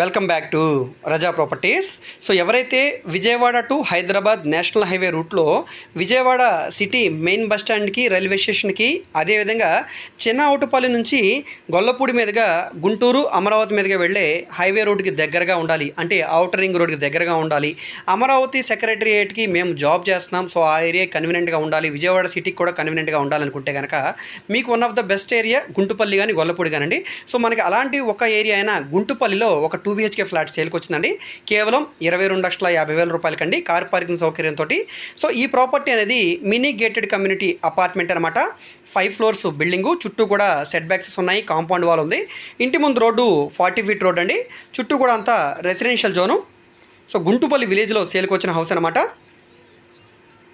Welcome back to Raza properties. So ఎవరైతే Vijayawada to Hyderabad national highway రూట్లో Vijayawada city main bus స్టాండ్కి railway స్టేషన్కి అదేవిధంగా చిన్న అవుటుపల్లి నుంచి గొల్లపూడి మీదుగా గుంటూరు అమరావతి మీదుగా వెళ్ళే హైవే రోడ్కి దగ్గరగా ఉండాలి. అంటే అవుటర్ రింగ్ రోడ్కి దగ్గరగా ఉండాలి. అమరావతి సెక్రటరియేట్కి మేము జాబ్ చేస్తున్నాం. సో ఆ ఏరియా కన్వీనియంట్గా ఉండాలి. విజయవాడ సిటీకి కూడా కన్వీనియంట్గా ఉండాలనుకుంటే కనుక మీకు one of the best area Guntupalli కానీ గొల్లపూడి కానండి సో మనకి అలాంటి ఒక ఏరియా అయినా గుంటుపల్లిలో ఒక టూ బిహెచ్కే ఫ్లాట్ సేల్కి వచ్చిందండి కేవలం ఇరవై రెండు లక్షల యాభై వేల రూపాయలకండి కార్ పార్కింగ్ సౌకర్యంతో సో ఈ ప్రాపర్టీ అనేది మినీ గేటెడ్ కమ్యూనిటీ అపార్ట్మెంట్ అనమాట ఫైవ్ ఫ్లోర్స్ బిల్డింగు చుట్టూ కూడా సెట్ బ్యాక్సెస్ ఉన్నాయి కాంపౌండ్ వాల్ ఉంది. ఇంటి ముందు రోడ్డు ఫార్టీ ఫీట్ రోడ్ అండి. చుట్టూ కూడా అంతా రెసిడెన్షియల్ జోను. సో గుంటుపల్లి విలేజ్లో సేల్కి వచ్చిన హౌస్ అనమాట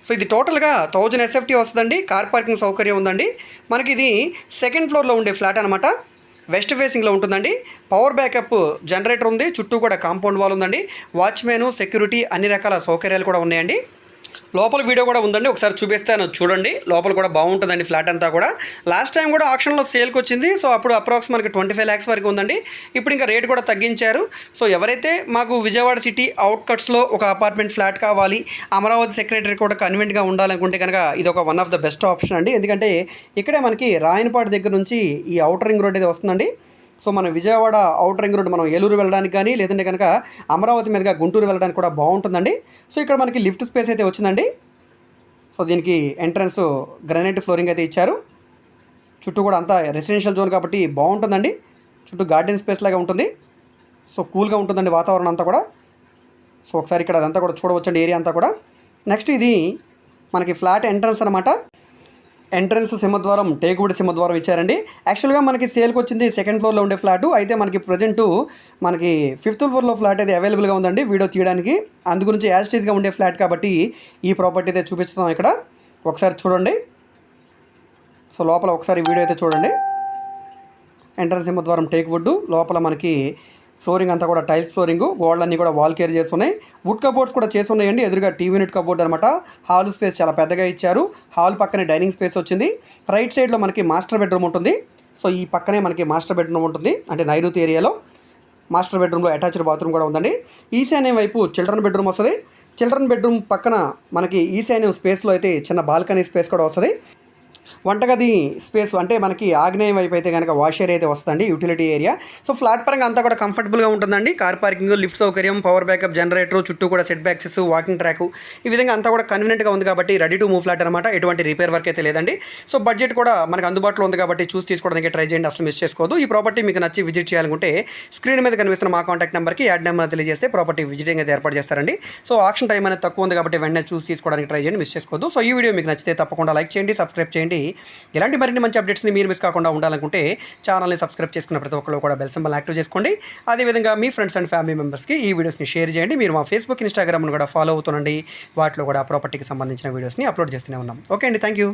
సో ఇది టోటల్గా థౌజండ్ ఎస్ఎఫ్టీ వస్తుందండి. కార్ పార్కింగ్ సౌకర్యం ఉందండి. మనకి ఇది సెకండ్ ఫ్లోర్లో ఉండే ఫ్లాట్ అనమాట వెస్ట్ ఫేసింగ్లో ఉంటుందండి. పవర్ బ్యాకప్ జనరేటర్ ఉంది. చుట్టూ కూడా కాంపౌండ్ వాల్ ఉందండి. వాచ్మెన్ సెక్యూరిటీ అన్ని రకాల సౌకర్యాలు కూడా ఉన్నాయండి. లోపల వీడియో కూడా ఉందండి. ఒకసారి చూపిస్తాను చూడండి. లోపల కూడా బాగుంటుందండి ఫ్లాట్ అంతా కూడా. లాస్ట్ టైం కూడా ఆప్షన్లో సేల్కి వచ్చింది. సో అప్పుడు అప్రాక్స్ మనకి ట్వంటీ ఫైవ్ ల్యాక్స్ వరకు ఉందండి. ఇప్పుడు ఇంకా రేట్ కూడా తగ్గించారు. సో ఎవరైతే మాకు విజయవాడ సిటీ అవుట్కట్స్లో ఒక అపార్ట్మెంట్ ఫ్లాట్ కావాలి అమరావతి సెక్రటరీ కూడా కన్వెంట్గా ఉండాలనుకుంటే కనుక ఇది ఒక one of the best option అండి. ఎందుకంటే ఇక్కడే మనకి రాయనపాటి దగ్గర నుంచి ఈ అవుటర్ రింగ్ రోడ్ అయితే వస్తుందండి. సో మన విజయవాడ అవుటర్ రింగ్ రోడ్ మనం ఏలూరు వెళ్ళడానికి కానీ లేదంటే కనుక అమరావతి మీదుగా గుంటూరు వెళ్ళడానికి కూడా బాగుంటుందండి. సో ఇక్కడ మనకి లిఫ్ట్ స్పేస్ అయితే వచ్చిందండి. సో దీనికి ఎంట్రన్స్ గ్రానైట్ ఫ్లోరింగ్ అయితే ఇచ్చారు. చుట్టూ కూడా అంతా రెసిడెన్షియల్ జోన్ కాబట్టి బాగుంటుందండి. చుట్టూ గార్డెన్ స్పేస్ లాగా ఉంటుంది. సో కూల్గా ఉంటుందండి వాతావరణం అంతా కూడా. సో ఒకసారి ఇక్కడ అదంతా కూడా చూడవచ్చండి ఏరియా అంతా కూడా. నెక్స్ట్ ఇది మనకి ఫ్లాట్ ఎంట్రన్స్ అనమాట ఎంట్రన్స్ సింహద్వారం టేకుడి సింహద్వారం ఇచ్చారండి. యాక్చువల్గా మనకి సేల్కి వచ్చింది సెకండ్ ఫ్లోర్లో ఉండే ఫ్లాట్ అయితే మనకి ప్రజెంట్ మనకి ఫిఫ్త్ ఫ్లోర్లో ఫ్లాట్ అయితే అవైలబుల్గా ఉందండి వీడియో తీయడానికి. అందు గురించి యాజిటీస్గా ఉండే ఫ్లాట్ కాబట్టి ఈ ప్రాపర్టీ అయితే చూపిస్తున్నాం ఇక్కడ. ఒకసారి చూడండి. సో లోపల ఒకసారి వీడియో అయితే చూడండి. ఎంట్రన్స్ సింహద్వారం టేక్ వుడ్ లోపల మనకి ఫ్లోరింగ్ అంతా కూడా టైల్స్ ఫ్లోరింగ్ గోడలన్నీ కూడా వాల్ కేర్ చేస్తున్నాయి. వుడ్ కబోర్డ్స్ కూడా చేసి ఉన్నాయండి ఎదురుగా టీవీ యూనిట్ కబోర్డ్ అనమాట హాల్ స్పేస్ చాలా పెద్దగా ఇచ్చారు. హాల్ పక్కనే డైనింగ్ స్పేస్ వచ్చింది. రైట్ సైడ్లో మనకి మాస్టర్ బెడ్రూమ్ ఉంటుంది. సో ఈ పక్కనే మనకి మాస్టర్ బెడ్రూమ్ ఉంటుంది. అంటే నైరుతి ఏరియాలో మాస్టర్ బెడ్రూమ్లో అటాచ్డ్ బాత్రూమ్ కూడా ఉందండి. ఈశాన్యం వైపు చిల్డ్రన్ బెడ్రూమ్ వస్తుంది. చిల్డ్రన్ బెడ్రూమ్ పక్కన మనకి ఈశాన్యం స్పేస్లో అయితే చిన్న బాల్కనీ స్పేస్ కూడా వస్తుంది. వంటగది స్పేస్ అంటే మనకి ఆగ్నేయం వైపు అయితే కనుక వాష్ ఏరియా అయితే వస్తుందండి యూటిలిటీ ఏరియా సో ఫ్లాట్ పరంగా అంతా కూడా కంఫర్టబుల్గా ఉంటుందండి. కార్ పార్కింగ్ లిఫ్ట్ సౌకర్యం పవర్ బ్యాకప్ జనరేటర్ చుట్టూ కూడా సెట్ బ్యాక్సెస్ వాకింగ్ ట్రాక్ ఈ విధంగా అంతా కూడా కన్వీనియంట్గా ఉంది కాబట్టి రెడీ టు మూవ్ ఫ్లాట్ అనమాట ఎటువంటి రిపేర్ వర్క్ అయితే లేదండి. సో బడ్జెట్ కూడా మనకు అందుబాటులో ఉంది కాబట్టి చూసి తీసుకోవడానికి ట్రై చేయండి. అసలు మిస్ చేసుకోవద్దు. ఈ ప్రాపర్టీ మీకు నచ్చి విజిట్ చేయాలనుకుంటే స్క్రీన్ మీద కనిపిస్తున్న మా కాంటాక్ట్ నెంబర్కి యాడ్ నెంబర్ తెలియజేస్తే ప్రాపర్టీ విజిటింగ్ అయితే ఏర్పాటు చేస్తారండి. సో ఆక్షన్ టైం అనేది తక్కువ ఉంది కాబట్టి వెంటనే చూసి తీసుకోవడానికి ట్రై చేయండి మిస్ చేసుకోవద్దు. సో ఈ వీడియో మీకు నచ్చితే తప్పకుండా లైక్ చేయండి సబ్స్క్రైబ్ చేయండి. ఇలాంటి మరిన్ని మంచి అప్డేట్స్ని మీరు మిస్ కాకుండా ఉండాలనుకుంటే ఛానల్ని సబ్స్క్రైబ్ చేసుకున్న ప్రతి ఒక్కరు కూడా బెల్ సింబల్ యాక్టివ్ చేసుకోండి. అదేవిధంగా మీ ఫ్రెండ్స్ అండ్ ఫ్యామిలీ మెంబర్స్కి ఈ వీడియోస్ని షేర్ చేయండి. మీరు మా ఫేస్బుక్ ఇన్స్టాగ్రామ్ను కూడా ఫాలో అవుతుండండి. వాటిలో కూడా ప్రాపర్టీకి సంబంధించిన వీడియోస్ని అప్లోడ్ చేస్తూనే ఉన్నాం. ఓకే అండి థ్యాంక్ యూ